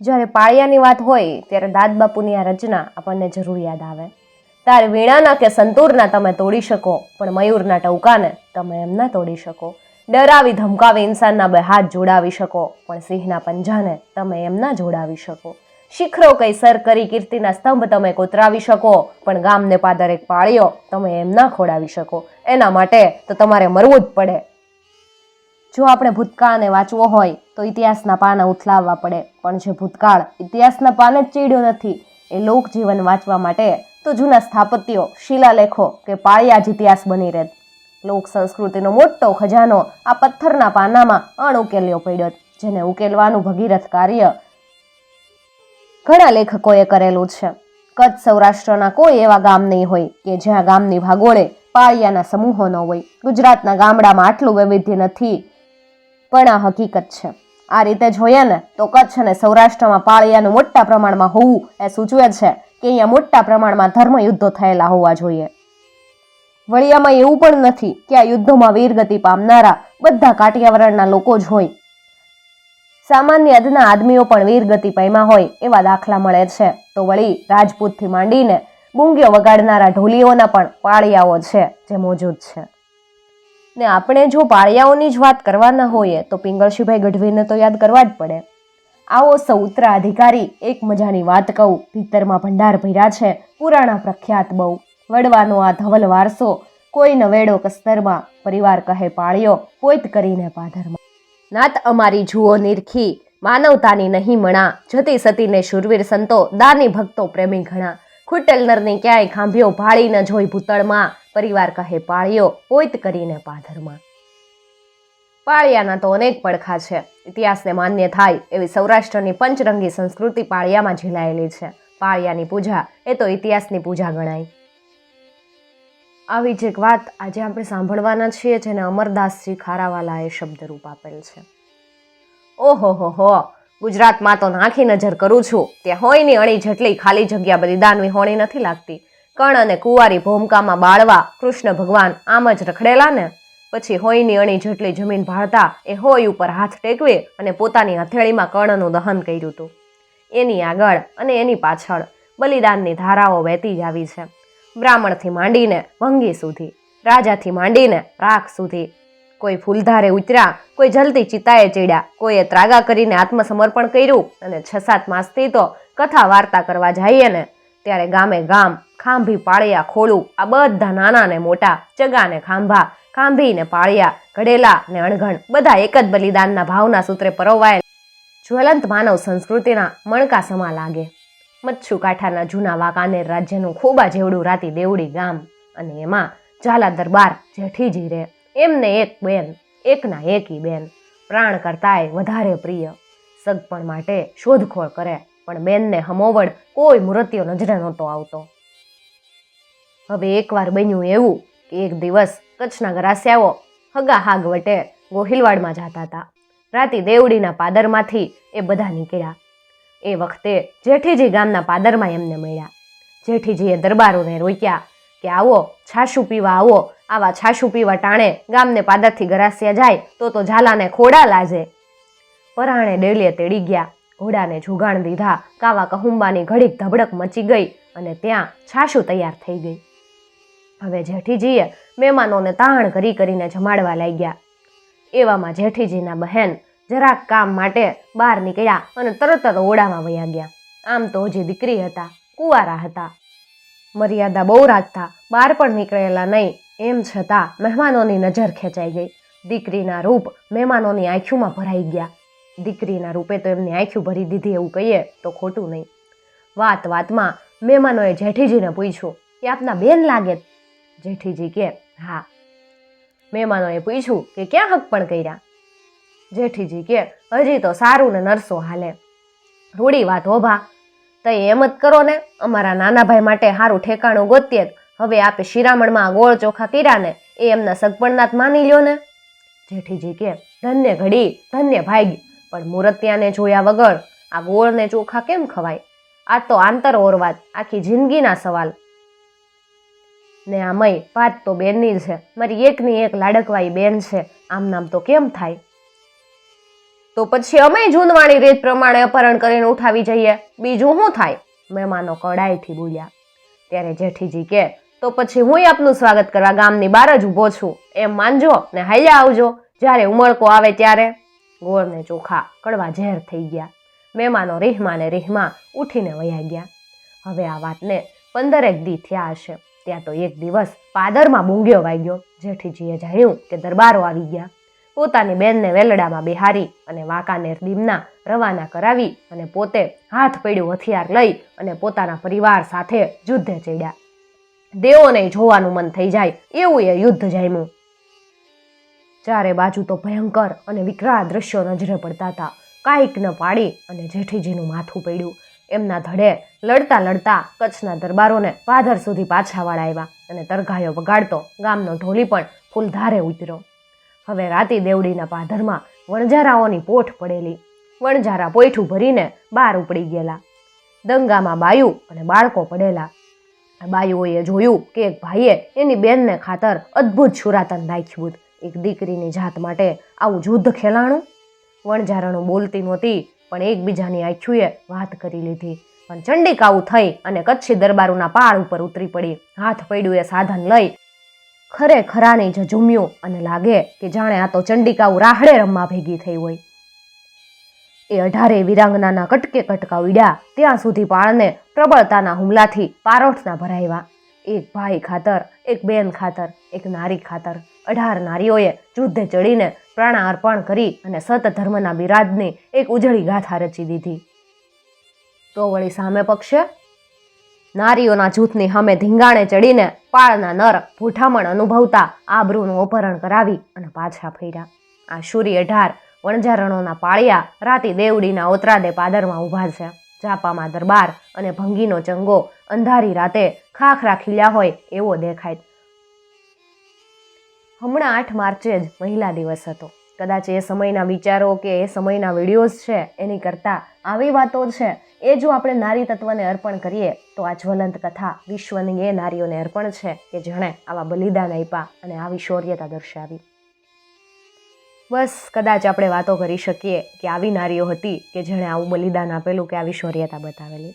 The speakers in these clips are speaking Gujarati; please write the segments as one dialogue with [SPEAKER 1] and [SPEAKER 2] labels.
[SPEAKER 1] જ્યારે પાળિયાની વાત હોય, ત્યારે દાદ બાપુની આ રચના આપણને જરૂર યાદ આવે. તાર વીણાના કે સંતૂરના તમે તોડી શકો, પણ મયુરના ટવકાને તમે એમ ના તોડી શકો. ડરાવી ધમકાવી ઇન્સાનના બે હાથ જોડાવી શકો, પણ સિંહના પંજાને તમે એમ ના જોડાવી શકો. શિખરો કઈ સર કરી કીર્તિના સ્તંભ તમે કોતરાવી શકો, પણ ગામને પાદર એક પાળ્યો તમે એમ ના ખોડાવી શકો. એના માટે તો તમારે મરવું જ પડે. જો આપણે ભૂતકાળને વાંચવો હોય, તો ઇતિહાસના પાના ઉથલાવવા પડે. પણ જે ભૂતકાળ ઇતિહાસના પાને જ ચીડ્યો નથી, એ લોકજીવન વાંચવા માટે તો જૂના સ્થાપત્યો, શિલાલેખો કે પાળિયા જ ઇતિહાસ બની રહેત. લોક સંસ્કૃતિનો મોટો ખજાનો આ પથ્થરના પાનામાં અણઉકેલ્યો પડ્યો જેને ઉકેલવાનું ભગીરથ કાર્ય ઘણા લેખકોએ કરેલું છે. કચ્છ સૌરાષ્ટ્રના કોઈ એવા ગામ નહીં હોય કે જ્યાં ગામની ભાગોળે પાળિયાના સમૂહો ન હોય. ગુજરાતના ગામડામાં આટલું વૈવિધ્ય નથી પણ આ હકીકત છે. આ રીતે જોઈએ ને તો કચ્છ અને સૌરાષ્ટ્રમાં પાળિયાનું મોટા પ્રમાણમાં હોવું એ સૂચવે છે કે અહીંયા મોટા પ્રમાણમાં ધર્મ યુદ્ધો થયેલા હોવા જોઈએ. વળિયામાં એવું પણ નથી કે આ યુદ્ધોમાં વીરગતિ પામનારા બધા કાઠિયાવાડના લોકો જ હોય. સામાન્ય અદના આદમીઓ પણ વીરગતિ પામ્યા હોય એવા દાખલા મળે છે. તો વળી રાજપૂતથી માંડીને બુંગીઓ વગાડનારા ઢોલીઓના પણ પાળિયાઓ છે જે મોજૂદ છે. ને આપણે જો પાળિયાઓની જ વાત કરવાના હોઈએ, તો પિંગળશીભાઈ ગઢવીને તો યાદ કરવા જ પડે. આવો સૌત્રા અધિકારી એક મજાની વાત કહું. ભીતરમાં ભંડાર ભર્યા છે, પુરાણા પ્રખ્યાત બહુ. વડવાનો આ ધવલ વારસો, કોઈ નવેડો કસ્તરમાં, પરિવાર કહે પાળ્યો, પોઈત કરીને પાધરમાં. નાત અમારી જુઓ નિરખી, માનવતાની નહીં મણા. જતી સતીને શૂરવીર સંતો, દાની ભક્તો પ્રેમી ઘણા. ખૂટેલ નરની ક્યાંય ખાંભ્યો ભાળી ન જોઈ ભૂતળમાં. પરિવાર કહે પાળ્યો પોઈત કરીને પાધરમાં. પાળિયાના તો અનેક પડખા છે. ઇતિહાસને માન્ય થાય એવી સૌરાષ્ટ્રની પંચરંગી સંસ્કૃતિ પાળિયામાં ઝીલાયેલી છે. પાળિયાની પૂજા એ તો ઇતિહાસની પૂજા ગણાય. આવી જ એક વાત આજે આપણે સાંભળવાના છીએ, જેને અમરદાસજી ખારાવાલાએ શબ્દરૂપ આપેલ છે. ઓહો, હો હો, ગુજરાતમાં તો નાખી નજર કરું છું. ત્યાં હોયની અણી જેટલી ખાલી જગ્યા બધી દાનવી હોણી નથી લાગતી. કણ અને કુંવારી ભૂમકામાં બાળવા કૃષ્ણ ભગવાન આમ જ રખડેલા ને? પછી હોયની અણી જેટલી જમીન ભાળતા એ હોય ઉપર હાથ ટેકવે અને પોતાની હથેળીમાં કર્ણનું દહન કર્યું હતું એની આગળ અને એની પાછળ બલિદાનની ધારાઓ વહેતી જ આવી છે. બ્રાહ્મણથી માંડીને ભંગી સુધી, રાજાથી માંડીને રાખ સુધી. કોઈ ફૂલધારે ઉતર્યા, કોઈ જલ્દી ચિતાએ ચડ્યા, કોઈએ ત્રાગા કરીને આત્મસમર્પણ કર્યું અને છ સાત માસથી તો કથા વાર્તા કરવા જઈએ ને? ત્યારે ગામે ગામ ખાંભી પાળિયા ખોળું આ બધા નાના ને મોટા ચગા ને ખાંભા ખાંભી ને પાળિયા, ઘડેલા ને અણઘણ, બધા એક જ બલિદાનના ભાવના સૂત્રે પરોવાયેલ. જ્વલંત માનવ સંસ્કૃતિના મણકા સમા લાગે. મચ્છુ કાંઠાના જૂના વાંકાનેર રાજ્યનું ખોબા જેવડું રાતી દેવડી ગામ અને એમાં ઝાલા દરબાર જેઠીજી રે. એમને એક બેન, એકના એકી બેન. પ્રાણ કરતાંય વધારે પ્રિય. સગપણ માટે શોધખોળ કરે. પણ બેનને હમોવડ કોઈ મૂર્તિઓ નજરે નહોતો આવતો. હવે એકવાર બન્યું એવું કે એક દિવસ કચ્છના ગરાસિયાઓ હગા હાગ વટે ગોહિલવાડમાં જતા હતા. રાતે દેવડીના પાદરમાંથી એ બધા નીકળ્યા. એ વખતે જેઠીજી ગામના પાદરમાં એમને મળ્યા. જેઠીજીએ દરબારોને રોક્યા કે આવો છાશું પીવા આવો, આવા છાશું પીવા ટાણે ગામને પાદરથી ગરાસિયા જાય તો તો ઝાલાને ખોડા લાજે. પરાણે ડેલીએ તેડી ગયા. ઘોડાને જોગાણ દીધા. કાવા કહુંબાની ઘડીક ધબડક મચી ગઈ અને ત્યાં છાશું તૈયાર થઈ ગઈ. હવે જેઠીજીએ મહેમાનોને તાણ કરી કરીને જમાડવા લાગ્યા. એવામાં જેઠીજીના બહેન જરાક કામ માટે બહાર નીકળ્યા અને તરત જ ઓડામાં વયા ગયા. આમ તો હજી દીકરી હતા, કુવારા હતા. મર્યાદા બહુ રાખતા, બહાર પણ નીકળેલા નહીં, એમ છતાં મહેમાનોની નજર ખેંચાઈ ગઈ. દીકરીના રૂપ મહેમાનોની આંખોમાં ભરાઈ ગયા. દીકરીના રૂપે તો એમની આંખ્યું ભરી દીધી એવું કહીએ તો ખોટું નહીં. વાત વાતમાં મહેમાનોએ જેઠીજીને પૂછ્યું કે આપના બેન લાગે? જેઠીજી કે, હા. મહેમાનોએ પૂછ્યું કે, ક્યાં હક પણ કર્યા? જેઠીજી કે, હજી તો સારું ને નરસો હાલે. રૂડી વાત હોભા તો એમ જ કરો ને, અમારા નાના ભાઈ માટે સારું ઠેકાણું ગોતીએ. હવે આપે શિરામણમાં ગોળ ચોખા કર્યા ને, એ એમના સગપણનાથ માની લ્યો ને. જેઠીજી કે, ધન્ય ઘડી, ધન્ય ભાઈ. પણ મૂર્તિયાને જોયા વગર આ ગોળને ચોખા કેમ ખવાય? આ તો આંતર ઓરવાદ, આખી જિંદગીના સવાલ. ને આમય વાત તો બેનની છે. મારી એકની એક લાડકવાઈ બેન છે. આમ નામ તો કેમ થાય? તો પછી અમે જૂનવાણી રીત પ્રમાણે અપહરણ કરીને ઉઠાવી જઈએ. બીજું શું થાય? મહેમાનો કડાઈથી બોલ્યા. ત્યારે જેઠીજી કે, તો પછી હું આપનું સ્વાગત કરવા ગામની બહાર જ ઊભો છું. એમ માનજો ને હાલ્યા આવજો. જ્યારે ઉમળકો આવે ત્યારે. ગોળ ને ચોખા કડવા ઝેર થઈ ગયા. મહેમાનો રેહમાને રેહમા ઉઠીને વયા ગયા. હવે આ વાતને પંદરેક દી થયા હશે. ત્યાં તો એક દિવસ પાદરમાં બૂંગ્યો વાગ્યો. જેઠીજીએ જાણ્યું કે દરબારો આવી ગયા. પોતાની બેનને વેલડામાં બિહારી અને વાંકાનેર દીમના રવાના કરાવી અને પોતે હાથ પડ્યું હથિયાર લઈ અને પોતાના પરિવાર સાથે યુદ્ધે ચડ્યા. દેવોને જોવાનું મન થઈ જાય એવું એ યુદ્ધ જામ્યું ચારે બાજુ તો ભયંકર અને વિકરાળ દ્રશ્યો નજરે પડતા હતા. કાંઈક ન પાડી અને જેઠીજીનું માથું પડ્યું. એમના ધડે લડતા લડતા કચ્છના દરબારોને પાદર સુધી પાછા વળાવ્યા અને તરઘાયો વગાડતો ગામનો ઢોલી પણ ફૂલધારે ઉતર્યો. હવે રાતી દેવડીના પાધરમાં વણઝારાઓની પોઠ પડેલી. વણઝારા પોઈઠું ભરીને બહાર ઉપડી ગયેલા. દંગામાં બાયું અને બાળકો પડેલા. બાયુઓએ જોયું કે એક ભાઈએ એની બેનને ખાતર અદ્ભુત છુરાતન નાખ્યું એક દીકરીની જાત માટે આવું જુદ્ધ ખેલાણું? વણઝારાનું બોલતી નહોતી, પણ એકબીજાની આંખીએ વાત કરી લીધી. પણ ચંડિકાવું થઈ અને કચ્છી દરબારોના પાળ ઉપર ઉતરી પડી. હાથ પડ્યું એ સાધન લઈ ખરે ખરાની ઝઝુમ્યું અને લાગે કે જાણે આ તો ચંડિકાઓ રાહડે રમવા ભેગી થઈ હોય. એ અઢારે વિરાંગનાના કટકે કટકા ઉડ્યા. ત્યાં સુધી પાળને પ્રબળતાના હુમલાથી પારોઠના ભરાવ્યા એક ભાઈ ખાતર, એક બેન ખાતર, એક નારી ખાતર. અઢાર નારીઓએ યુદ્ધે ચડીને પ્રાણા અર્પણ કરી અને સત ધર્મના બિરાજની એક ઉજળી ગાથા રચી દીધી. તો વળી સામે પક્ષે નારીઓના જૂથની સામે ધીંગાણે ચડીને પાળના નર ભૂઠામણ અનુભવતા આબરૂનું અપહરણ કરાવી અને પાછા ફર્યા. આ શુરી અઢાર વણજારણોના પાળિયા રાતી દેવડીના ઓતરાદે પાદરમાં ઊભા છે. જાપામાં દરબાર અને ભંગીનો ચંગો અંધારી રાતે ખાખરા ખીલ્યા હોય એવો દેખાય. હમણાં આઠ માર્ચે જ મહિલા દિવસ હતો. કદાચ એ સમયના વિચારો કે એ સમયના વિડીયોઝ છે એની કરતાં આવી વાતો છે, એ જો આપણે નારી તત્વને અર્પણ કરીએ, તો આ જ્વલંત કથા વિશ્વની એ નારીઓને અર્પણ છે કે જેણે આવા બલિદાન આપ્યા અને આવી શૌર્યતા દર્શાવી. બસ, કદાચ આપણે વાતો કરી શકીએ કે આવી નારીઓ હતી કે જેણે આવું બલિદાન આપેલું કે આવી શૌર્યતા બતાવેલી.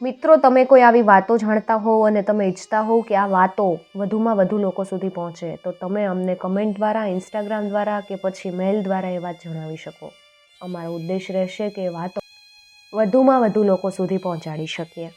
[SPEAKER 1] મિત્રો, તમે કોઈ આવી વાતો જાણતા હોવ અને તમે ઈચ્છતા હોવ કે આ વાતો વધુમાં વધુ લોકો સુધી પહોંચે, તો તમે અમને કમેન્ટ દ્વારા ઇન્સ્ટાગ્રામ દ્વારા કે પછી મેલ દ્વારા એ વાત જણાવી શકો. અમારો ઉદ્દેશ રહેશે કે વાતો વધુમાં વધુ લોકો સુધી પહોંચાડી શકીએ.